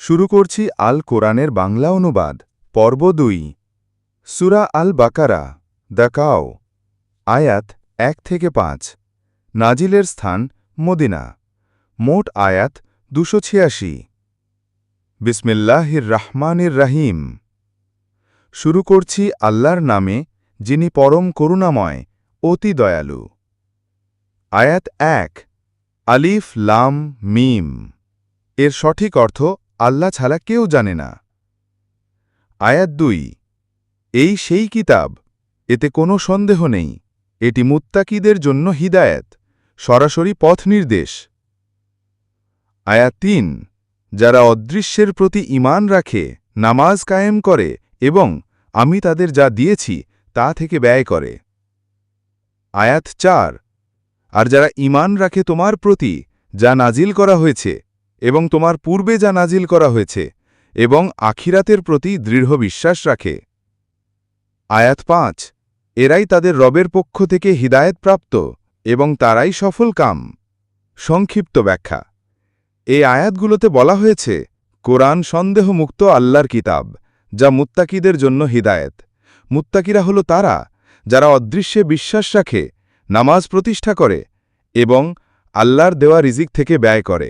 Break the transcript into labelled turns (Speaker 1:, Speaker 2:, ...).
Speaker 1: শুরু করছি আল কোরআনের বাংলা অনুবাদ। পর্ব দুই। সুরা আল বাকারা দাকাও আয়াত এক থেকে পাঁচ। নাজিলের স্থান, মদিনা। মোট আয়াত দুশো ছিয়াশি। বিসমিল্লাহির রাহমানির রাহিম। শুরু করছি আল্লাহর নামে, যিনি পরম করুণাময়, অতি দয়ালু। আয়াত এক। আলিফ, লাম, মিম। এর সঠিক অর্থ আল্লাহ ছাড়া কেউ জানে না। আয়াত দুই, এই সেই কিতাব, এতে কোনো সন্দেহ নেই, এটি মুত্তাকিদের জন্য হিদায়েত, সরাসরি পথ নির্দেশ। আয়াত তিন, যারা অদৃশ্যের প্রতি ঈমান রাখে, নামাজ কায়েম করে এবং আমি তাদের যা দিয়েছি, তা থেকে ব্যয় করে। আয়াত চার, আর যারা ঈমান রাখে তোমার প্রতি, যা নাজিল করা হয়েছে এবং তোমার পূর্বে যা নাজিল করা হয়েছে, এবং আখিরাতের প্রতি দৃঢ় বিশ্বাস রাখে। আয়াত পাঁচ, এরাই তাদের রবের পক্ষ থেকে হিদায়তপ্রাপ্ত এবং তারাই সফল কাম। সংক্ষিপ্ত ব্যাখ্যা। এই আয়াতগুলোতে বলা হয়েছে, কোরআন সন্দেহমুক্ত আল্লাহর কিতাব, যা মুত্তাকিদের জন্য হিদায়েত। মুত্তাকিরা হল তারা, যারা অদৃশ্যে বিশ্বাস রাখে, নামাজ প্রতিষ্ঠা করে, এবং আল্লাহর দেওয়া রিজিক থেকে ব্যয় করে।